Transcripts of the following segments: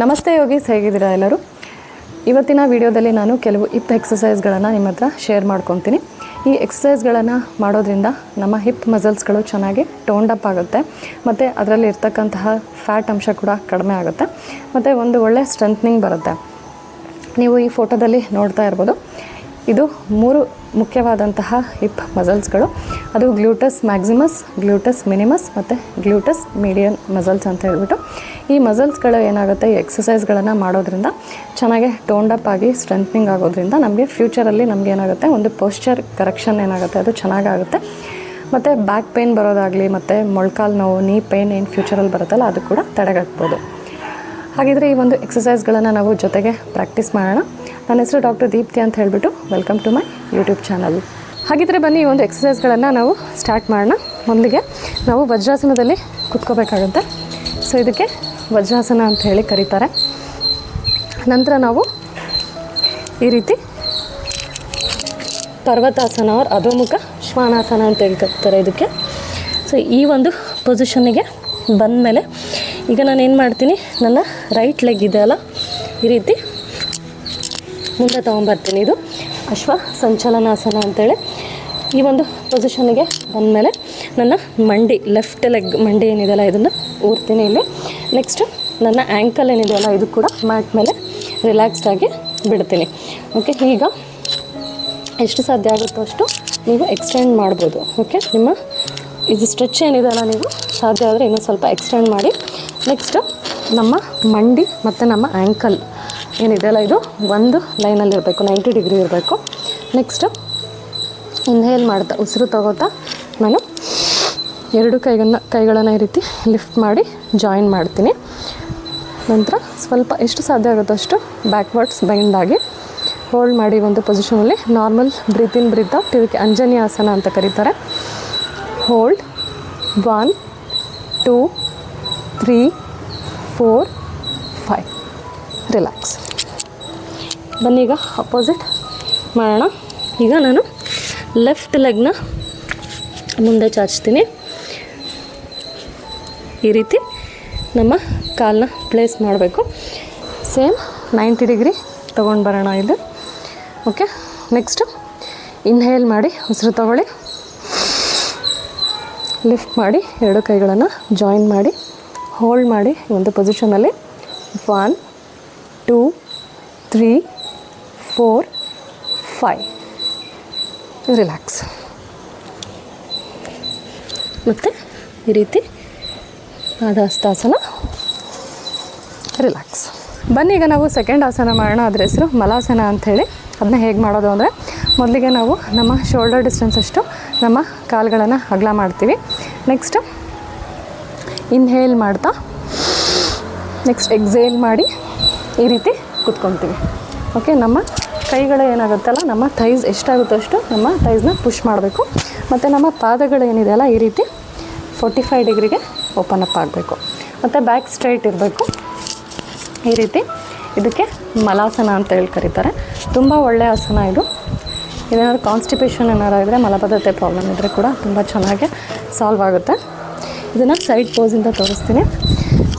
ನಮಸ್ತೆ ಯೋಗೀಸ್ ಹೇಗಿದ್ದೀರಾ ಎಲ್ಲರೂ? ಇವತ್ತಿನ ವಿಡಿಯೋದಲ್ಲಿ ನಾನು ಕೆಲವು ಹಿಪ್ ಎಕ್ಸಸೈಸ್ಗಳನ್ನು ನಿಮ್ಮ ಹತ್ರ ಶೇರ್ ಮಾಡ್ಕೊತೀನಿ. ಈ ಎಕ್ಸಸೈಸ್ಗಳನ್ನು ಮಾಡೋದ್ರಿಂದ ನಮ್ಮ ಹಿಪ್ ಮಸಲ್ಸ್ಗಳು ಚೆನ್ನಾಗಿ ಟೋನ್ಡ್ ಅಪ್ ಆಗುತ್ತೆ. ಮತ್ತು ಅದರಲ್ಲಿ ಇರ್ತಕ್ಕಂತಹ ಫ್ಯಾಟ್ ಅಂಶ ಕೂಡ ಕಡಿಮೆ ಆಗುತ್ತೆ. ಮತ್ತು ಒಂದು ಒಳ್ಳೆ ಸ್ಟ್ರೆಂತ್ನಿಂಗ್ ಬರುತ್ತೆ. ನೀವು ಈ ಫೋಟೋದಲ್ಲಿ ನೋಡ್ತಾ ಇರ್ಬೋದು. ಇದು ಮೂರು ಮುಖ್ಯವಾದಂತಹ ಹಿಪ್ ಮಸಲ್ಸ್ಗಳು. ಅದು ಗ್ಲೂಟಸ್ ಮ್ಯಾಕ್ಸಿಮಸ್, ಗ್ಲೂಟಸ್ ಮಿನಿಮಸ್ ಮತ್ತು ಗ್ಲೂಟಸ್ ಮೀಡಿಯಮ್ ಮಸಲ್ಸ್ ಅಂತ ಹೇಳ್ಬಿಟ್ಟು. ಈ ಮಸಲ್ಸ್ಗಳು ಏನಾಗುತ್ತೆ? ಈ ಎಕ್ಸಸೈಸ್ಗಳನ್ನು ಮಾಡೋದ್ರಿಂದ ಚೆನ್ನಾಗಿ ಟೋಂಡಪ್ ಆಗಿ ಸ್ಟ್ರೆಂತ್ನಿಂಗ್ ಆಗೋದ್ರಿಂದ ನಮಗೆ ಫ್ಯೂಚರಲ್ಲಿ ನಮ್ಗೆ ಏನಾಗುತ್ತೆ? ಒಂದು ಪೋಸ್ಚರ್ ಕರೆಕ್ಷನ್ ಏನಾಗುತ್ತೆ? ಅದು ಚೆನ್ನಾಗಾಗುತ್ತೆ ಮತ್ತು ಬ್ಯಾಕ್ ಪೇನ್ ಬರೋದಾಗಲಿ, ಮತ್ತು ಮೊಳ್ಕಾಲು ನೋವು, ನೀ ಪೇನ್ ಏನು ಫ್ಯೂಚರಲ್ಲಿ ಬರುತ್ತಲ್ಲ, ಅದು ಕೂಡ ತಡೆಗಟ್ಬೋದು. ಹಾಗಿದ್ರೆ ಈ ಒಂದು ಎಕ್ಸಸೈಸ್ಗಳನ್ನು ನಾವು ಜೊತೆಗೆ ಪ್ರಾಕ್ಟೀಸ್ ಮಾಡೋಣ. ನನ್ನ ಹೆಸರು ಡಾಕ್ಟರ್ ದೀಪ್ತಿ ಅಂತ ಹೇಳಿಬಿಟ್ಟು welcome to my YouTube channel ಹಾಗಿದ್ರೆ ಬನ್ನಿ ಈ ಒಂದು ಎಕ್ಸಸೈಸ್ಗಳನ್ನು ನಾವು ಸ್ಟಾರ್ಟ್ ಮಾಡೋಣ. ಮೊದಲಿಗೆ ನಾವು ವಜ್ರಾಸನದಲ್ಲಿ ಕುತ್ಕೋಬೇಕಾಗುತ್ತೆ. ಸೊ ಇದಕ್ಕೆ ವಜ್ರಾಸನ ಅಂತ ಹೇಳಿ ಕರೀತಾರೆ. ನಂತರ ನಾವು ಈ ರೀತಿ ಪರ್ವತಾಸನ ಅವ್ರ ಅಧೋಮುಖ ಶ್ವಾನಾಸನ ಅಂತ ಹೇಳಿ ಇದಕ್ಕೆ. ಸೊ ಈ ಒಂದು ಪೊಸಿಷನ್ನಿಗೆ ಬಂದಮೇಲೆ ಈಗ ನಾನು ಏನು ಮಾಡ್ತೀನಿ? ನನ್ನ ರೈಟ್ ಲೆಗ್ ಇದೆ ಅಲ್ಲ? ಈ ರೀತಿ ಮುಂದೆ ತೊಗೊಂಬರ್ತೀನಿ ಇದು. ಅಶ್ವ ಸಂಚಲನಾಸನ ಅಂತೇಳಿ. ಈ ಒಂದು ಪೊಸಿಷನ್ಗೆ ಬಂದಮೇಲೆ ನನ್ನ ಮಂಡಿ ಲೆಫ್ಟ್ ಲೆಗ್ ಮಂಡಿ ಏನಿದೆಯಲ್ಲ ಇದನ್ನು ಊರ್ತೀನಿ ಇಲ್ಲಿ. ನೆಕ್ಸ್ಟು ನನ್ನ ಆ್ಯಂಕಲ್ ಏನಿದೆಯಲ್ಲ ಇದು ಕೂಡ ಮ್ಯಾಟ್ ಮೇಲೆ ರಿಲ್ಯಾಕ್ಸ್ಡ್ ಆಗಿ ಬಿಡ್ತೀನಿ. ಓಕೆ ಈಗ ಎಷ್ಟು ಸಾಧ್ಯ ಆಗುತ್ತೋ ಅಷ್ಟು ನೀವು ಎಕ್ಸ್ಟೆಂಡ್ ಮಾಡ್ಬೋದು. ಓಕೆ ನಿಮ್ಮ ಇದು ಸ್ಟ್ರೆಚ್ ಏನಿದೆಯಲ್ಲ ನೀವು? ಸಾಧ್ಯ ಆದರೆ ಇನ್ನೂ ಸ್ವಲ್ಪ ಎಕ್ಸ್ಟೆಂಡ್ ಮಾಡಿ. ನೆಕ್ಸ್ಟ್ ನಮ್ಮ ಮಂಡಿ ಮತ್ತು ನಮ್ಮ ಆ್ಯಂಕಲ್ ಏನಿದೆಯಲ್ಲ ಇದು? ಒಂದು ಲೈನಲ್ಲಿ ಇರಬೇಕು ನೈಂಟಿ ಡಿಗ್ರಿ ಇರಬೇಕು. ನೆಕ್ಸ್ಟ್ ಇನ್ಹೇಲ್ ಮಾಡ್ತಾ, ಉಸಿರು ತಗೋತಾ ನಾನು ಎರಡು ಕೈಗನ್ನು ಕೈಗಳನ್ನು ಈ ರೀತಿ ಲಿಫ್ಟ್ ಮಾಡಿ ಜಾಯಿನ್ ಮಾಡ್ತೀನಿ. ನಂತರ ಸ್ವಲ್ಪ ಎಷ್ಟು ಸಾಧ್ಯ ಆಗುತ್ತೋ ಅಷ್ಟು ಬ್ಯಾಕ್ವರ್ಡ್ಸ್ ಬೈಂಡ್ ಆಗಿ ಹೋಲ್ಡ್ ಮಾಡಿ ಒಂದು ಪೊಸಿಷನಲ್ಲಿ ನಾರ್ಮಲ್ ಬ್ರೀತ್ ಇನ್ ಬ್ರೀತ್ ಇದಕ್ಕೆ ಅಂಜನಿ ಆಸನ ಅಂತ ಕರೀತಾರೆ. Hold one two three four five relax ಈಗ ಅಪೋಸಿಟ್ ಮಾಡೋಣ. ಈಗ ನಾನು ಲೆಫ್ಟ್ ಲೆಗ್ನ ಮುಂದೆ ಚಾಚ್ತೀನಿ. ಈ ರೀತಿ ನಮ್ಮ ಕಾಲನ್ನ ಪ್ಲೇಸ್ ಮಾಡಬೇಕು. ಸೇಮ್ ನೈಂಟಿ ಡಿಗ್ರಿ ತೊಗೊಂಡು ಬರೋಣ ಇದು. ಓಕೆ ನೆಕ್ಸ್ಟು ಇನ್ಹೇಲ್ ಮಾಡಿ, ಉಸಿರು ತಗೊಳ್ಳಿ. ಲಿಫ್ಟ್ ಮಾಡಿ, ಎರಡು ಕೈಗಳನ್ನು ಜಾಯಿನ್ ಮಾಡಿ ಹೋಲ್ಡ್ ಮಾಡಿ ಒಂದು ಪೊಸಿಷನಲ್ಲಿ one two three four five relax ಮತ್ತು ಈ ರೀತಿ ಪಾದಹಸ್ತಾಸನ ರಿಲ್ಯಾಕ್ಸ್ ಬನ್ನಿ ಈಗ ನಾವು ಸೆಕೆಂಡ್ ಆಸನ ಮಾಡೋಣ. ಅದ್ರ ಹೆಸರು ಮಲಾಸನ ಅಂಥೇಳಿ ಅದನ್ನ ಹೇಗೆ ಮಾಡೋದು ಅಂದರೆ ಮೊದಲಿಗೆ ನಾವು ನಮ್ಮ ಶೋಲ್ಡರ್ ಡಿಸ್ಟೆನ್ಸ್ ಅಷ್ಟು ನಮ್ಮ ಕಾಲುಗಳನ್ನು ಅಗಲ ಮಾಡ್ತೀವಿ. ನೆಕ್ಸ್ಟ್ ಇನ್ಹೇಲ್ ಮಾಡ್ತಾ ನೆಕ್ಸ್ಟ್ ಎಕ್ಸೇಲ್ ಮಾಡಿ ಈ ರೀತಿ ಕುತ್ಕೊತೀವಿ. ಓಕೆ ನಮ್ಮ ಕೈಗಳು ಏನಾಗುತ್ತಲ್ಲ, ನಮ್ಮ ಥೈಸ್ ಎಷ್ಟಾಗುತ್ತೋ ಅಷ್ಟು ನಮ್ಮ ಥೈಸ್ನ ಪುಷ್ ಮಾಡಬೇಕು. ಮತ್ತು ನಮ್ಮ ಪಾದಗಳು ಏನಿದೆಯಲ್ಲ ಈ ರೀತಿ ಫೋರ್ಟಿ ಫೈವ್ ಡಿಗ್ರಿಗೆ ಓಪನ್ ಅಪ್ ಆಗಬೇಕು. ಮತ್ತು ಬ್ಯಾಕ್ ಸ್ಟ್ರೈಟ್ ಇರಬೇಕು. ಈ ರೀತಿ ಇದಕ್ಕೆ ಮಲಾಸನ ಅಂತ ಹೇಳಿ ಕರೀತಾರೆ. ತುಂಬ ಒಳ್ಳೆಯ ಆಸನ ಇದು. ಇದೇನಾದ್ರು ಕಾನ್ಸ್ಟಿಪೇಷನ್ ಏನಾರು ಇದ್ದರೆ ಮಲಬದ್ಧತೆ ಪ್ರಾಬ್ಲಮ್ ಇದ್ದರೆ ಕೂಡ ತುಂಬ ಚೆನ್ನಾಗಿ ಸಾಲ್ವ್ ಆಗುತ್ತೆ. ಇದನ್ನು ಸೈಡ್ ಪೋಸಿಂದ ತೋರಿಸ್ತೀನಿ.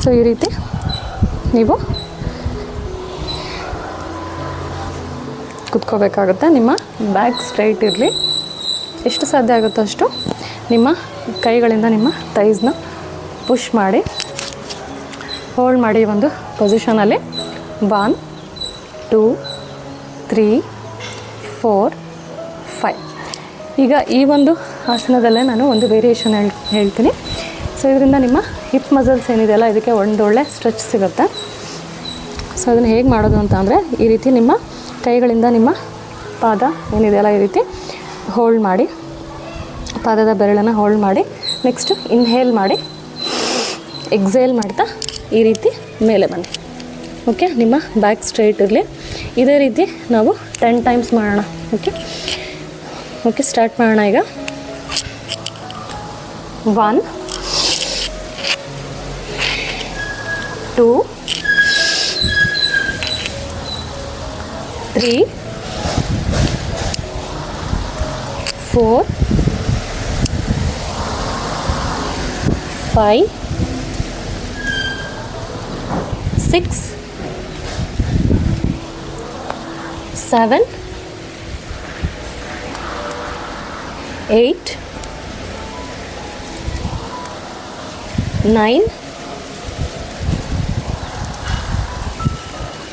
ಸೊ ಈ ರೀತಿ ನೀವು ಕುತ್ಕೋಬೇಕಾಗುತ್ತೆ. ನಿಮ್ಮ ಬ್ಯಾಕ್ ಸ್ಟ್ರೈಟ್ ಇರಲಿ. ಎಷ್ಟು ಸಾಧ್ಯ ಆಗುತ್ತೋ ಅಷ್ಟು ನಿಮ್ಮ ಕೈಗಳಿಂದ ನಿಮ್ಮ ತೈಸ್ನ ಪುಷ್ ಮಾಡಿ ಹೋಲ್ಡ್ ಮಾಡಿ ಒಂದು ಪೊಸಿಷನಲ್ಲಿ one, two, three, four, five. ಈಗ ಈ ಒಂದು ಆಸನದಲ್ಲೇ ನಾನು ಒಂದು ವೇರಿಯೇಷನ್ ಹೇಳ್, ಹೇಳ್ತೀನಿ. ಸೊ ಇದರಿಂದ ನಿಮ್ಮ ಹಿಪ್ ಮಸಲ್ಸ್ ಏನಿದೆಯಲ್ಲ ಇದಕ್ಕೆ ಒಂದೊಳ್ಳೆ ಸ್ಟ್ರೆಚ್ ಸಿಗುತ್ತೆ. ಸೊ ಅದನ್ನು ಹೇಗೆ ಮಾಡೋದು ಅಂತ ಅಂದರೆ, ಈ ರೀತಿ ನಿಮ್ಮ ಕೈಗಳಿಂದ ನಿಮ್ಮ ಪಾದ ಏನಿದೆಯಲ್ಲ ಈ ರೀತಿ ಹೋಲ್ಡ್ ಮಾಡಿ, ಪಾದದ ಬೆರಳನ್ನು ಹೋಲ್ಡ್ ಮಾಡಿ ನೆಕ್ಸ್ಟ್ ಇನ್ಹೇಲ್ ಮಾಡಿ ಎಕ್ಸೇಲ್ ಮಾಡ್ತಾ ಈ ರೀತಿ ಮೇಲೆ ಬನ್ನಿ. ಓಕೆ ನಿಮ್ಮ ಬ್ಯಾಕ್ ಸ್ಟ್ರೈಟ್ ಇರಲಿ. ಇದೇ ರೀತಿ ನಾವು ಟೆನ್ ಟೈಮ್ಸ್ ಮಾಡೋಣ. ಓಕೆ ಓಕೆ ಸ್ಟಾರ್ಟ್ ಮಾಡೋಣ ಈಗ. One two three four five six seven eight nine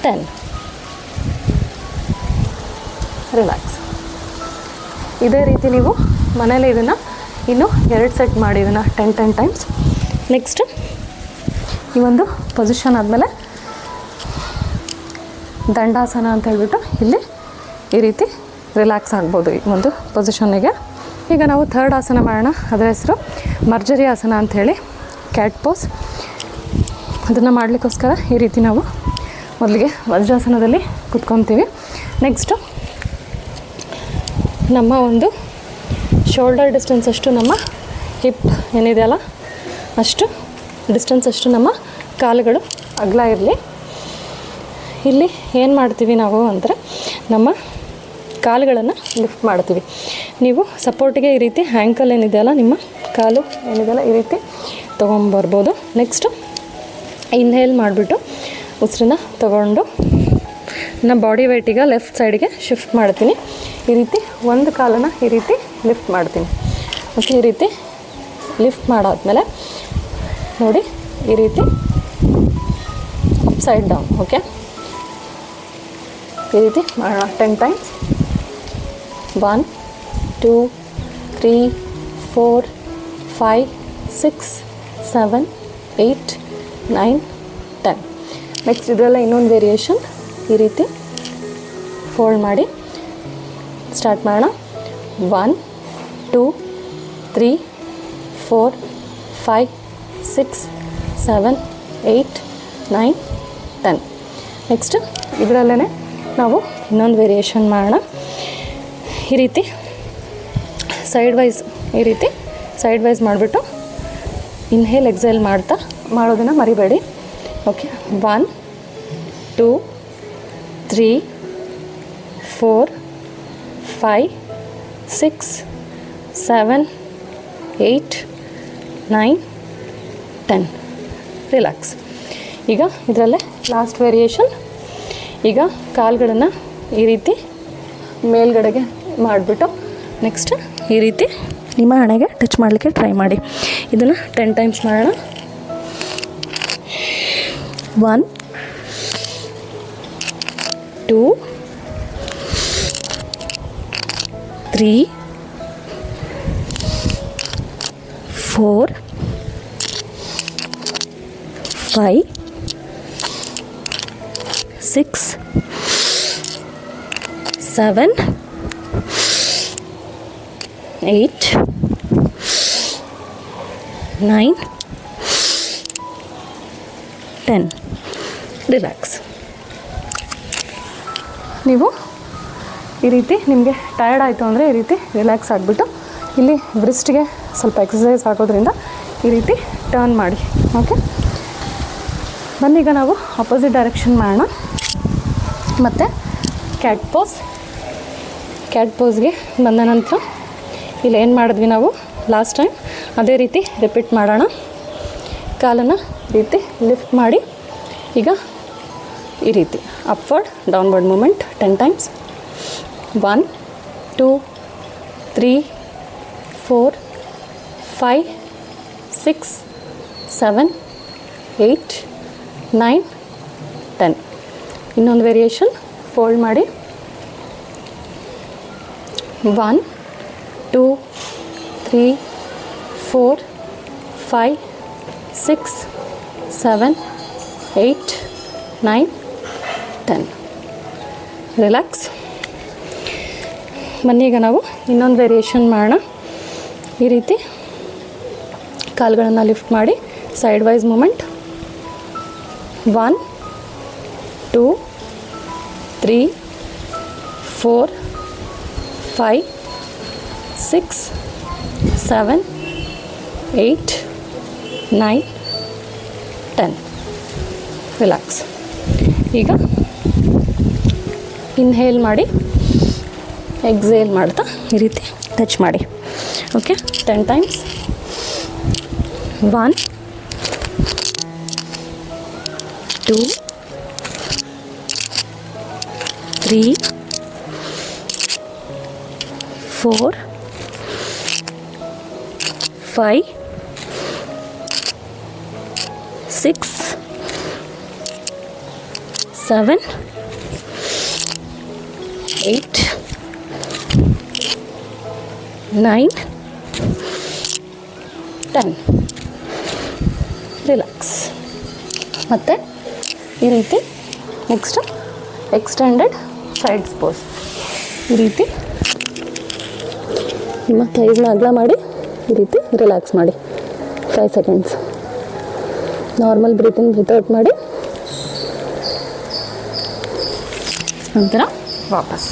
ten relax ಇದೇ ರೀತಿ ನೀವು ಮನೇಲಿ ಇದನ್ನು ಇನ್ನು ಎರಡು ಸೆಟ್ ಮಾಡಿ ಇದನ್ನು ಟೆನ್ ಟೆನ್ ಟೈಮ್ಸ್ ನೆಕ್ಸ್ಟ್ ಈ ಒಂದು ಪೊಸಿಷನ್ ಆದಮೇಲೆ ದಂಡಾಸನ ಅಂತ ಹೇಳ್ಬಿಟ್ಟು ಇಲ್ಲಿ ಈ ರೀತಿ ರಿಲ್ಯಾಕ್ಸ್ ಆಗ್ಬೋದು ಈ ಒಂದು ಪೊಸಿಷನ್ನಿಗೆ ಈಗ ನಾವು ಥರ್ಡ್ ಆಸನ ಮಾಡೋಣ. ಅದರ ಹೆಸರು ಮರ್ಜರಿ ಆಸನ ಅಂಥೇಳಿ ಕ್ಯಾಟ್ ಪೋಸ್ ಅದನ್ನು ಮಾಡಲಿಕ್ಕೋಸ್ಕರ ಈ ರೀತಿ ನಾವು ಮೊದಲಿಗೆ ವಜ್ರಾಸನದಲ್ಲಿ ಕುತ್ಕೊತೀವಿ. ನೆಕ್ಸ್ಟು ನಮ್ಮ ಒಂದು ಶೋಲ್ಡರ್ ಡಿಸ್ಟೆನ್ಸ್ ಅಷ್ಟು ನಮ್ಮ ಹಿಪ್ ಏನಿದೆಯಲ್ಲ, ಅಷ್ಟು ಡಿಸ್ಟೆನ್ಸ್ ಅಷ್ಟು ನಮ್ಮ ಕಾಲುಗಳು ಅಗಲ ಇರಲಿ. ಇಲ್ಲಿ ಏನು ಮಾಡ್ತೀವಿ ನಾವು ಅಂದರೆ ನಮ್ಮ ಕಾಲುಗಳನ್ನು ಲಿಫ್ಟ್ ಮಾಡ್ತೀವಿ. ನೀವು ಸಪೋರ್ಟಿಗೆ ಈ ರೀತಿ ಹ್ಯಾಂಕಲ್ ಏನಿದೆಯಲ್ಲ ನಿಮ್ಮ ಕಾಲು ಏನಿದೆಯಲ್ಲ ಈ ರೀತಿ ತೊಗೊಂಬರ್ಬೋದು. ನೆಕ್ಸ್ಟು ಇನ್ಹೇಲ್ ಮಾಡಿಬಿಟ್ಟು ಉಸಿರನ್ನ ತಗೊಂಡು ನಮ್ಮ ಬಾಡಿ ವೆಯ್ಟಿಗೆ ಲೆಫ್ಟ್ ಸೈಡಿಗೆ ಶಿಫ್ಟ್ ಮಾಡ್ತೀನಿ. ಈ ರೀತಿ ಒಂದು ಕಾಲನ್ನು ಈ ರೀತಿ ಲಿಫ್ಟ್ ಮಾಡ್ತೀನಿ. ಮತ್ತು ಈ ರೀತಿ ಲಿಫ್ಟ್ ಮಾಡಾದ್ಮೇಲೆ ನೋಡಿ, ಈ ರೀತಿ ಅಪ್ ಸೈಡ್ ಡೌನ್ ಓಕೆ ಈ ರೀತಿ. ಮಾಡೋಣ ten times one two three four five six seven eight nine ten next ಇದರಲ್ಲ ಇನ್ನೊಂದು ವೇರಿಯೇಷನ್ ಈ ರೀತಿ ಫೋಲ್ಡ್ ಮಾಡಿ. ಸ್ಟಾರ್ಟ್ ಮಾಡೋಣ. One two three four five six seven eight nine ten next ಇದರಲ್ಲೇ ನಾವು ಇನ್ನೊಂದು ವೇರಿಯೇಷನ್ ಮಾಡೋಣ. ಈ ರೀತಿ ಸೈಡ್ ವೈಸ್ ಈ ರೀತಿ ಸೈಡ್ ವೈಸ್ ಮಾಡಿಬಿಟ್ಟು ಇನ್ಹೇಲ್ ಎಕ್ಸೈಲ್ ಮಾಡ್ತಾ ಮಾಡೋದನ್ನು ಮರಿಬೇಡಿ. Okay one two three four five six seven eight nine ten relax ಈಗ ಇದರಲ್ಲೇ ಲಾಸ್ಟ್ ವೇರಿಯೇಷನ್ ಈಗ ಕಾಲುಗಳನ್ನು ಈ ರೀತಿ ಮೇಲ್ಗಡೆಗೆ ಮಾಡಿಬಿಟ್ಟು ನೆಕ್ಸ್ಟ್ ಈ ರೀತಿ ನಿಮ್ಮ ಹಣೆಗೆ ಟಚ್ ಮಾಡಲಿಕ್ಕೆ ಟ್ರೈ ಮಾಡಿ. ಇದನ್ನು ಟೆನ್ ಟೈಮ್ಸ್ ಮಾಡೋಣ. One two three four five seven eight nine ten relax ನೀವು ಈ ರೀತಿ ನಿಮಗೆ ಟಯರ್ಡ್ ಆಯಿತು ಅಂದರೆ ಈ ರೀತಿ ರಿಲ್ಯಾಕ್ಸ್ ಆಗಿಬಿಟ್ಟು ಇಲ್ಲಿ ಬ್ರಿಸ್ಟ್ಗೆ ಸ್ವಲ್ಪ ಎಕ್ಸಸೈಸ್ ಆಗೋದ್ರಿಂದ ಈ ರೀತಿ ಟರ್ನ್ ಮಾಡಿ ಓಕೆ ಬನ್ನೀಗ ನಾವು ಅಪೋಸಿಟ್ ಡೈರೆಕ್ಷನ್ ಮಾಡೋಣ. ಮತ್ತು ಕ್ಯಾಟ್ ಪೋಸ್ ಕ್ಯಾಟ್ ಪೋಸ್ಗೆ ಬಂದ ನಂತರ ಇಲ್ಲಿ ಏನು ಮಾಡಿದ್ವಿ ನಾವು? ಲಾಸ್ಟ್ ಟೈಮ್ ಅದೇ ರೀತಿ ರಿಪೀಟ್ ಮಾಡೋಣ. ಕಾಲನ್ನು ರೀತಿ ಲಿಫ್ಟ್ ಮಾಡಿ. ಈಗ ಈ ರೀತಿ upward downward movement ten times one two three four five six seven eight nine ten ಇನ್ನೊಂದು ವೇರಿಯೇಷನ್ ಫೋಲ್ಡ್ ಮಾಡಿ. One two three four five six seven eight nine ten relax ಈಗ ನಾವು ಇನ್ನೊಂದು ವೇರಿಯೇಷನ್ ಮಾಡೋಣ. ಈ ರೀತಿ ಕಾಲುಗಳನ್ನು ಲಿಫ್ಟ್ ಮಾಡಿ side wise movement one two three four five six seven eight nine ten relax ಈಗ ಇನ್ಹೇಲ್ ಮಾಡಿ ಎಕ್ಸೇಲ್ ಮಾಡ್ತಾ ಈ ರೀತಿ ಟಚ್ ಮಾಡಿ. Okay ten times one two three four five six seven eight nine ten relax ಮತ್ತು ಈ ರೀತಿ next extended sides pose ಈ ರೀತಿ ನಿಮ್ಮ ಕೈಗಳನ್ನ ಅಗ್ಲ ಮಾಡಿ ಈ ರೀತಿ ರಿಲ್ಯಾಕ್ಸ್ ಮಾಡಿ. Five seconds normal breathing breathe out ಮಾಡಿ. ನಂತರ ವಾಪಸ್.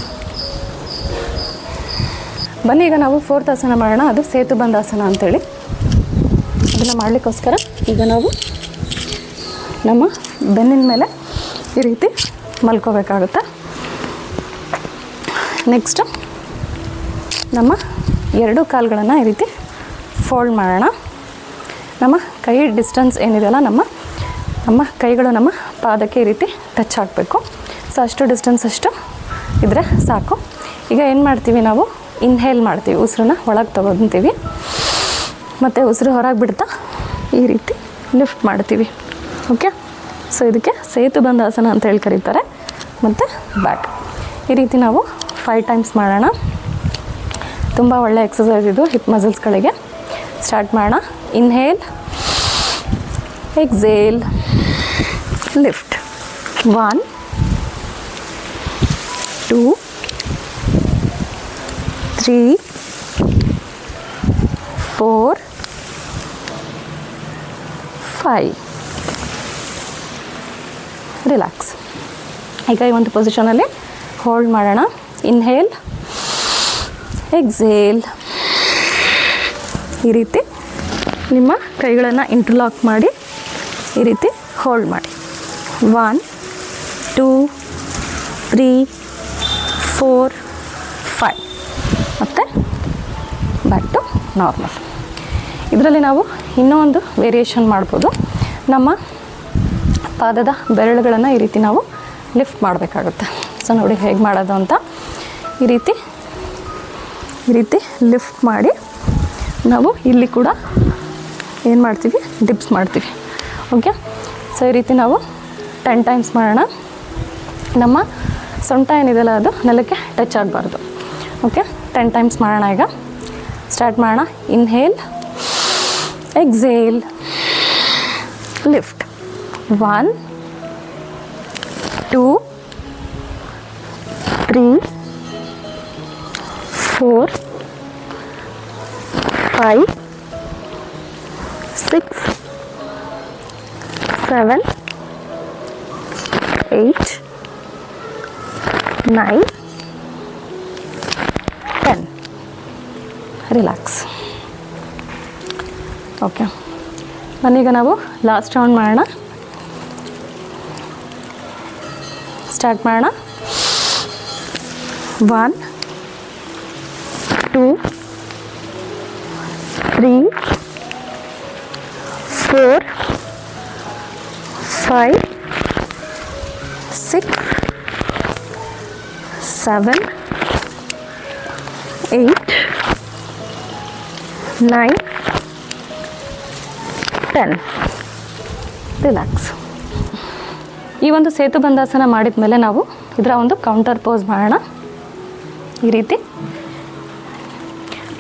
ಬನ್ನಿ, ಈಗ ನಾವು ಫೋರ್ತ್ ಆಸನ ಮಾಡೋಣ. ಅದು ಸೇತು ಬಂದಾಸನ ಅಂತೇಳಿ. ಅದನ್ನು ಮಾಡಲಿಕ್ಕೋಸ್ಕರ ಈಗ ನಾವು ನಮ್ಮ ಬೆನ್ನಿನ ಮೇಲೆ ಈ ರೀತಿ ಮಲ್ಕೋಬೇಕಾಗುತ್ತೆ? ನೆಕ್ಸ್ಟು ನಮ್ಮ ಎರಡು ಕಾಲುಗಳನ್ನು ಈ ರೀತಿ ಫೋಲ್ಡ್ ಮಾಡೋಣ. ನಮ್ಮ ಕೈ ಡಿಸ್ಟೆನ್ಸ್ ಏನಿದೆಯಲ್ಲ, ನಮ್ಮ ನಮ್ಮ ಕೈಗಳು ನಮ್ಮ ಪಾದಕ್ಕೆ ಈ ರೀತಿ ಟಚ್ ಆಗಬೇಕು ಸೊ ಅಷ್ಟು ಡಿಸ್ಟೆನ್ಸ್ ಅಷ್ಟು ಇದ್ದರೆ ಸಾಕು. ಈಗ ಏನು ಮಾಡ್ತೀವಿ ನಾವು? ಇನ್ಹೇಲ್ ಮಾಡ್ತೀವಿ, ಉಸಿರನ್ನ ಒಳಗೆ ತೊಗೊತೀವಿ. ಮತ್ತು ಉಸಿರು ಹೊರಗೆ ಬಿಡ್ತಾ ಈ ರೀತಿ ಲಿಫ್ಟ್ ಮಾಡ್ತೀವಿ. ಓಕೆ ಸೊ ಇದಕ್ಕೆ ಸೇತು ಬಂದಾಸನ ಅಂತ ಹೇಳಿ ಕರೀತಾರೆ. ಮತ್ತು ಬ್ಯಾಕ್ ಈ ರೀತಿ ನಾವು ಫೈವ್ ಟೈಮ್ಸ್ ಮಾಡೋಣ. ತುಂಬ ಒಳ್ಳೆ ಎಕ್ಸಸೈಸ್ ಇದು ಹಿಪ್ ಮಸಲ್ಸ್ಗಳಿಗೆ ಸ್ಟಾರ್ಟ್ ಮಾಡೋಣ. Inhale exhale lift one two three four five relax ಈಗ ಈ ಒಂದು ಪೊಸಿಷನಲ್ಲಿ ಹೋಲ್ಡ್ ಮಾಡೋಣ. ಇನ್ಹೇಲ್ ಎಕ್ಸೇಲ್ ಈ ರೀತಿ ನಿಮ್ಮ ಕೈಗಳನ್ನು ಇಂಟರ್ಲಾಕ್ ಮಾಡಿ ಈ ರೀತಿ ಹೋಲ್ಡ್ ಮಾಡಿ. One two three four five ಮತ್ತು ಬ್ಯಾಕ್ ಟು ನಾರ್ಮಲ್ ಇದರಲ್ಲಿ ನಾವು ಇನ್ನೂ ಒಂದು ವೇರಿಯೇಷನ್ ಮಾಡ್ಬೋದು. ನಮ್ಮ ಪಾದದ ಬೆರಳುಗಳನ್ನು ಈ ರೀತಿ ನಾವು ಲಿಫ್ಟ್ ಮಾಡಬೇಕಾಗುತ್ತೆ. ಸೊ ನೋಡಿ ಹೇಗೆ ಮಾಡೋದು ಅಂತ. ಈ ರೀತಿ ಈ ರೀತಿ ಲಿಫ್ಟ್ ಮಾಡಿ ನಾವು ಇಲ್ಲಿ ಕೂಡ ಏನು ಮಾಡ್ತೀವಿ? ಡಿಪ್ಸ್ ಮಾಡ್ತೀವಿ. ಓಕೆ ಸೊ ಈ ರೀತಿ ನಾವು ಟೆನ್ ಟೈಮ್ಸ್ ಮಾಡೋಣ. ನಮ್ಮ ಸೊಂಟ ಏನಿದೆಯಲ್ಲ ಅದು ನೆಲಕ್ಕೆ ಟಚ್ ಆಗಬಾರ್ದು. ಓಕೆ ಟೆನ್ ಟೈಮ್ಸ್ ಮಾಡೋಣ ಈಗ. ಸ್ಟಾರ್ಟ್ ಮಾಡೋಣ. Inhale exhale lift one two three four five six seven eight nine ten relax okay ಬನ್ನೀಗ ನಾವು ಲಾಸ್ಟ್ ರೌಂಡ್ ಮಾಡೋಣ ಸ್ಟಾರ್ಟ್ ಮಾಡೋಣ one three four five six seven eight nine ten relax ಈ ಒಂದು ಸೇತು ಬಂದಾಸನ ಮಾಡಿದ ಮೇಲೆ ನಾವು ಇದರ ಒಂದು ಕೌಂಟರ್ ಪೋಸ್ ಮಾಡೋಣ. ಈ ರೀತಿ.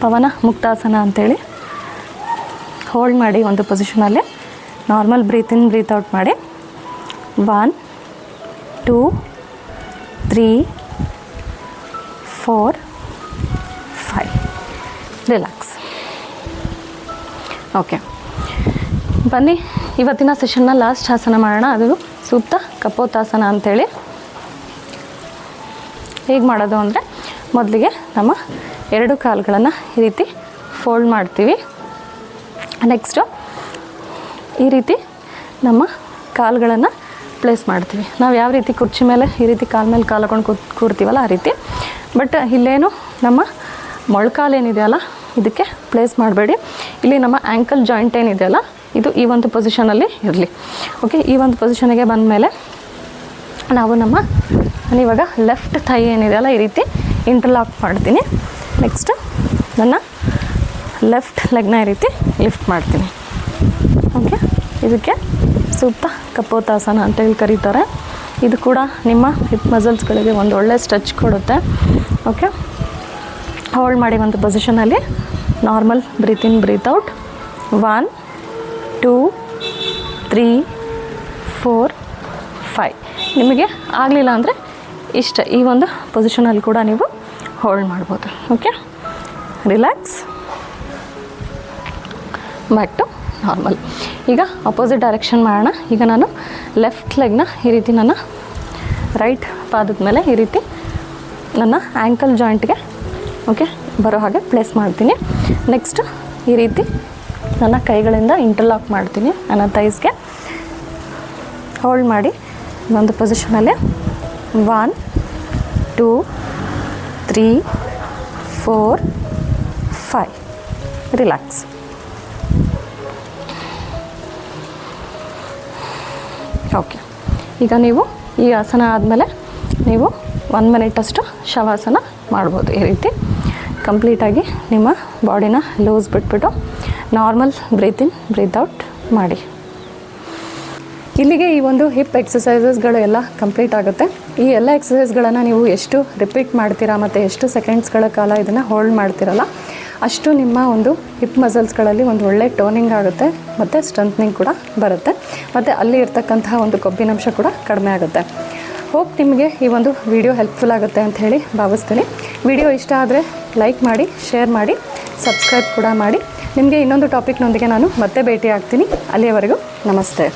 ಪವನ ಮುಕ್ತಾಸನ ಅಂತೇಳಿ. ಹೋಲ್ಡ್ ಮಾಡಿ ಒಂದು ಪೊಸಿಷನಲ್ಲಿ normal breathe in breathe out ಮಾಡಿ. One two three four five relax okay ಬನ್ನಿ, ಇವತ್ತಿನ ಸೆಷನ್ನ ಲಾಸ್ಟ್ ಆಸನ ಮಾಡೋಣ. ಅದು ಸೂಕ್ತ ಕಪೋತಾಸನ ಅಂಥೇಳಿ ಹೇಗೆ ಮಾಡೋದು ಅಂದರೆ, ಮೊದಲಿಗೆ ನಮ್ಮ ಎರಡು ಕಾಲುಗಳನ್ನು ಈ ರೀತಿ ಫೋಲ್ಡ್ ಮಾಡ್ತೀವಿ. ನೆಕ್ಸ್ಟು ಈ ರೀತಿ ನಮ್ಮ ಕಾಲುಗಳನ್ನು ಪ್ಲೇಸ್ ಮಾಡ್ತೀವಿ. ನಾವು ಯಾವ ರೀತಿ ಕುರ್ಚಿ ಮೇಲೆ ಈ ರೀತಿ ಕಾಲ ಮೇಲೆ ಕಾಲು ಹಾಕೊಂಡು ಕೂತ್ ಕೂರ್ತೀವಲ್ಲ ಆ ರೀತಿ. ಬಟ್ ಇಲ್ಲೇನು ನಮ್ಮ ಮೊಳಕಾಲೇನಿದೆಯಲ್ಲ ಇದಕ್ಕೆ ಪ್ಲೇಸ್ ಮಾಡಬೇಡಿ. ಇಲ್ಲಿ ನಮ್ಮ ಆ್ಯಂಕಲ್ ಜಾಯಿಂಟ್ ಏನಿದೆಯಲ್ಲ ಇದು ಈ ಒಂದು ಪೊಸಿಷನಲ್ಲಿ ಇರಲಿ. ಓಕೆ ಈ ಒಂದು ಪೊಸಿಷನಿಗೆ ಬಂದಮೇಲೆ ನಾವು ನಮ್ಮ ಇವಾಗ ಲೆಫ್ಟ್ ಥೈ ಏನಿದೆಯಲ್ಲ ಈ ರೀತಿ ಇಂಟರ್ಲಾಕ್ ಮಾಡ್ತೀನಿ. ನೆಕ್ಸ್ಟ್ ನನ್ನ ಲೆಫ್ಟ್ ಲೆಗ್ನ ಈ ರೀತಿ ಲಿಫ್ಟ್ ಮಾಡ್ತೀನಿ. ಓಕೆ? ಇದಕ್ಕೆ ಸೂಕ್ತ ಕಪೋತಾಸನ ಅಂತೇಳಿ ಕರೀತಾರೆ. ಇದು ಕೂಡ ನಿಮ್ಮ ಹಿಪ್ ಮಸಲ್ಸ್ಗಳಿಗೆ ಒಂದು ಒಳ್ಳೆ ಸ್ಟ್ರೆಚ್ ಕೊಡುತ್ತೆ. ಓಕೆ? ಹೋಲ್ಡ್ ಮಾಡಿ ಒಂದು ಪೊಸಿಷನಲ್ಲಿ normal breathe in breathe out one two three four five ನಿಮಗೆ ಆಗಲಿಲ್ಲ ಅಂದರೆ ಇಷ್ಟ. ಈ ಒಂದು ಪೊಸಿಷನಲ್ಲಿ ಕೂಡ ನೀವು ಹೋಲ್ಡ್ ಮಾಡ್ಬೋದು. Okay? Relax back to normal ಈಗ ಅಪೋಸಿಟ್ ಡೈರೆಕ್ಷನ್ ಮಾಡೋಣ. ಈಗ ನಾನು ಲೆಫ್ಟ್ ಲೆಗ್ನ ಈ ರೀತಿ ನನ್ನ ರೈಟ್ ಪಾದದ ಮೇಲೆ ಈ ರೀತಿ ನನ್ನ ಆ್ಯಂಕಲ್ ಜಾಯಿಂಟ್ಗೆ ಓಕೆ ಬರೋ ಹಾಗೆ ಪ್ಲೇಸ್ ಮಾಡ್ತೀನಿ. ನೆಕ್ಸ್ಟ್ ಈ ರೀತಿ ನನ್ನ ಕೈಗಳಿಂದ ಇಂಟರ್ಲಾಕ್ ಮಾಡ್ತೀನಿ. ನನ್ನ ತೈಸ್ಗೆ ಹೋಲ್ಡ್ ಮಾಡಿ. ಒಂದು ಪೊಸಿಷನಲ್ಲಿ one two three four five relax okay. ಈಗ ನೀವು ಈ ಆಸನ ಆದಮೇಲೆ ನೀವು ಒನ್ ಮಿನಿಟಷ್ಟು ಶವಾಸನ ಮಾಡ್ಬೋದು. ಈ ರೀತಿ ಕಂಪ್ಲೀಟಾಗಿ ನಿಮ್ಮ ಬಾಡಿನ ಲೂಸ್ ಬಿಟ್ಬಿಟ್ಟು normal breathe in breathe out ಮಾಡಿ. ಇಲ್ಲಿಗೆ ಈ ಒಂದು ಹಿಪ್ ಎಕ್ಸಸೈಸಸ್ಗಳು ಎಲ್ಲ ಕಂಪ್ಲೀಟ್ ಆಗುತ್ತೆ. ಈ ಎಲ್ಲ ಎಕ್ಸಸೈಸ್ಗಳನ್ನು ನೀವು ಎಷ್ಟು ರಿಪೀಟ್ ಮಾಡ್ತೀರಾ ಮತ್ತು ಎಷ್ಟು ಸೆಕೆಂಡ್ಸ್ಗಳ ಕಾಲ ಇದನ್ನು ಹೋಲ್ಡ್ ಮಾಡ್ತೀರಲ್ಲ ಅಷ್ಟು ನಿಮ್ಮ ಒಂದು ಹಿಪ್ ಮಸಲ್ಸ್ಗಳಲ್ಲಿ ಒಂದು ಒಳ್ಳೆ ಟೋನಿಂಗ್ ಆಗುತ್ತೆ, ಮತ್ತು ಸ್ಟ್ರೆಂತ್ನಿಂಗ್ ಕೂಡ ಬರುತ್ತೆ, ಮತ್ತು ಅಲ್ಲಿ ಇರ್ತಕ್ಕಂತಹ ಒಂದು ಕೊಬ್ಬಿನಂಶ ಕೂಡ ಕಡಿಮೆ ಆಗುತ್ತೆ. ಹೋಪ್ ನಿಮಗೆ ಈ ಒಂದು ವಿಡಿಯೋ ಹೆಲ್ಪ್ಫುಲ್ ಆಗುತ್ತೆ ಅಂತ ಹೇಳಿ ಭಾವಿಸ್ತೀನಿ. ವಿಡಿಯೋ ಇಷ್ಟ ಆದರೆ ಲೈಕ್ ಮಾಡಿ ಶೇರ್ ಮಾಡಿ ಸಬ್ಸ್ಕ್ರೈಬ್ ಕೂಡ ಮಾಡಿ. ನಿಮಗೆ ಇನ್ನೊಂದು ಟಾಪಿಕ್ನೊಂದಿಗೆ ನಾನು ಮತ್ತೆ ಭೇಟಿ ಆಗ್ತೀನಿ ಅಲ್ಲಿಯವರೆಗೂ ನಮಸ್ತೆ.